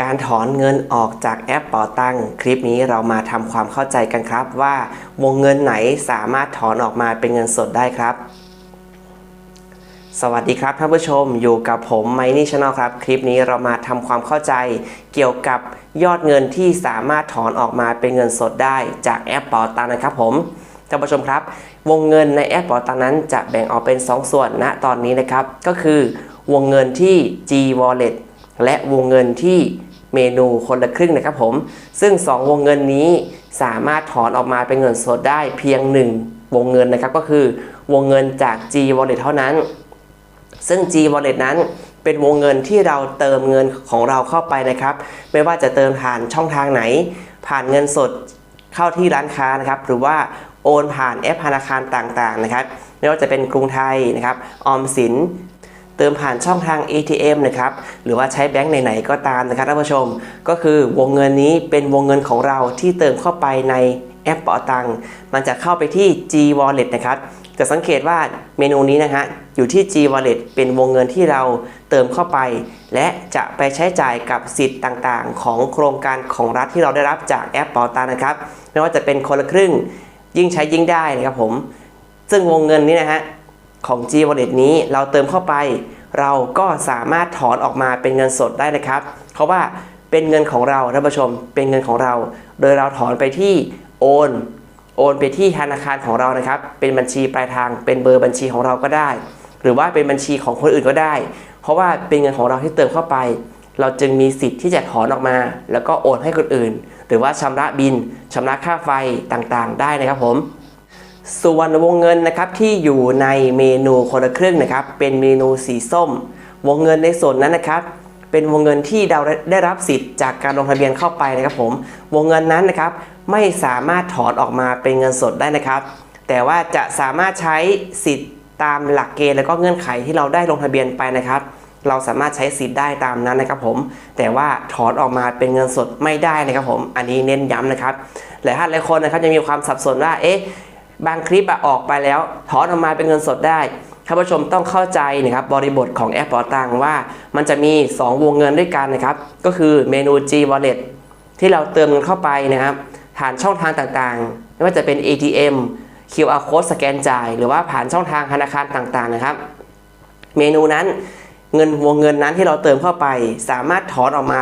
การถอนเงินออกจากแอปเป๋าตังคลิปนี้เรามาทำความเข้าใจกันครับว่าวงเงินไหนสามารถถอนออกมาเป็นเงินสดได้ครับ สวัสดีครับท่านผู้ชมอยู่กับผมไมนี่ช n น l ครับ คลิปนี้เรามาทำความเข้าใจเกี่ยวกับยอดเงินที่สามารถถอนออกมาเป็นเงินสดได้จากแอปเป๋าตังนะครับผมท่านผู้ชมครับ วงเงินในแอปเป๋าตังนั้นจะแบ่งออกเป็น 2 ส่วนณตอนนี้นะครับ ก็คือวงเงินที่ G Wallet และวงเงินที่เมนูคนละครึ่งนะครับผม ซึ่ง 2 วงเงินนี้สามารถถอนออกมาเป็นเงินสดได้เพียง 1 วงเงินนะครับ ก็คือวงเงินจาก G Wallet เท่านั้น ซึ่ง G Wallet นั้นเป็นวงเงินที่เราเติมเงินของเราเข้าไปนะครับ ไม่ว่าจะเติมผ่านช่องทางไหน ผ่านเงินสดเข้าที่ร้านค้านะครับ หรือว่าโอนผ่านแอปธนาคารต่างๆนะครับ ไม่ว่าจะเป็นกรุงไทยนะครับ ออมสิน ติมผ่านช่องทาง ATM นะครับหรือว่าใช้แบงก์ไหนๆก็ตามนะครับท่านผู้ชม ก็คือวงเงินนี้เป็นวงเงินของเราที่เติมเข้าไปในแอปเป๋าตังค์มันจะเข้าไปที่ G Wallet นะครับจะสังเกตว่าเมนูนี้นะฮะอยู่ที่ G Wallet เป็นวงเงินที่เราเติมเข้าไป และจะไปใช้จ่ายกับสิทธิ์ต่างๆ ของโครงการของรัฐที่เราได้รับจากแอปเป๋าตังค์นะครับไม่ว่าจะเป็นคนละครึ่งยิ่งใช้ยิ่งได้นะครับผม ซึ่งวงเงินนี้นะฮะ ของ G Wallet นี้เราเติมเข้าไป เราก็สามารถถอนออกมาเป็นเงินสดได้นะครับ เพราะว่าเป็นเงินของเราท่านผู้ชม เป็นเงินของเรา โดยเราถอนไปที่โอนโอนไปที่ธนาคารของเรานะครับ เป็นบัญชีปลายทาง เป็นเบอร์บัญชีของเราก็ได้ หรือว่าเป็นบัญชีของคนอื่นก็ได้ เพราะว่าเป็นเงินของเราที่เติมเข้าไป เราจึงมีสิทธิ์ที่จะถอนออกมา แล้วก็โอนให้คนอื่น หรือว่าชำระบินชำระค่าไฟต่างๆ ได้นะครับผม ส่วนวงเงินนะครับที่อยู่ในเมนูคนละครึ่งนะครับเป็นเมนูสีส้ม วงเงินในส่วนนั้นนะครับ เป็นวงเงินที่เราได้รับสิทธิ์จากการลงทะเบียนเข้าไปนะครับผมวงเงินนั้นนะครับไม่สามารถถอนออกมาเป็นเงินสดได้นะครับ แต่ว่าจะสามารถใช้สิทธิ์ตามหลักเกณฑ์และก็เงื่อนไขที่เราได้ลงทะเบียนไปนะครับ เราสามารถใช้สิทธิ์ได้ตามนั้นนะครับผม แต่ว่าถอนออกมาเป็นเงินสดไม่ได้นะครับผม อันนี้เน้นย้ำนะครับหลายท่านหลายคนนะครับยังมีความสับสนว่าเอ๊ะ บางคลิปอะออกไปแล้ว ถอนออกมาเป็นเงินสดได้ท่านผู้ชมต้องเข้าใจนะครับบริบทของแอปเป๋าตังว่ามันจะมี 2 วงเงินด้วยกันนะครับ ก็คือเมนู G Wallet ที่เราเติมเงินเข้าไปนะครับผ่านช่องทางต่างๆ ไม่ว่าจะเป็น ATM QR code สแกนจ่าย หรือว่าผ่านช่องทางธนาคารต่างๆนะครับ เมนูนั้นเงินวงเงินนั้นที่เราเติมเข้าไป สามารถถอนออกมา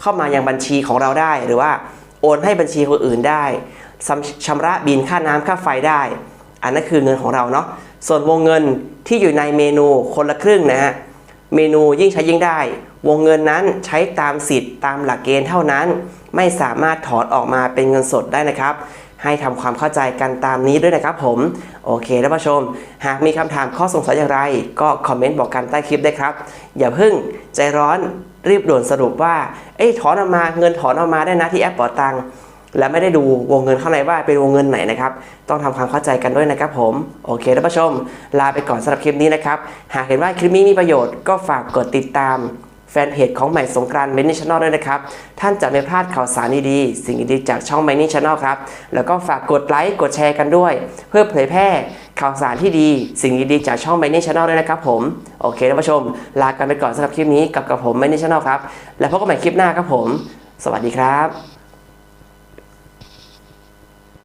เข้ามายังบัญชีของเราได้ หรือว่าโอนให้บัญชีคนอื่นได้ ชำระบินค่าน้ำค่าไฟได้ อันนั้นคือเงินของเราเนาะส่วนวงเงินที่อยู่ในเมนูคนละครึ่งนะฮะเมนูยิ่งใช้ยิ่งได้ วงเงินนั้นใช้ตามสิทธิ์ตามหลักเกณฑ์เท่านั้น ไม่สามารถถอนออกมาเป็นเงินสดได้นะครับ ให้ทำความเข้าใจกันตามนี้ด้วยนะครับผมโอเคท่านผู้ชม หากมีคำถามข้อสงสัยอย่างไร ก็คอมเมนต์บอกกันใต้คลิปได้ครับ อย่าเพิ่งใจร้อนรีบด่วนสรุปว่าเอ้ยถอนออกมาเงินถอนออกมาได้นะที่แอปเป๋าตังค์ และไม่ได้ดูวงเงินเข้างในว่าเป็นวงเงินไหนนะครับ ต้องทำความเข้าใจกันด้วยนะครับผมโอเคท่านผู้ชม ลาไปก่อนสำหรับคลิปนี้นะครับ หากเห็นว่าคลิปนี้มีประโยชน์ก็ฝากกดติดตามแฟนเพจของใหม่สงกรานต์ m a n y Channel ด้วยนะครับ ท่านจะไม่พลาดข่าวสารดีๆ สิ่งดีๆจากช่อง m a n y Channel ครับ แล้วก็ฝากกดไลค์กดแชร์กันด้วย เพื่อเผยแพร่ข่าวสารที่ดี สิ่งดีๆจากช่อง m a n y Channel ด้วยนะครับผม โอเคท่านผู้ชม ลากันไปก่อนสำหรับคลิปนี้กับกับผม m a n y Channel ครับ แล้วพบกันใหม่คลิปหน้าครับผม สวัสดีครับ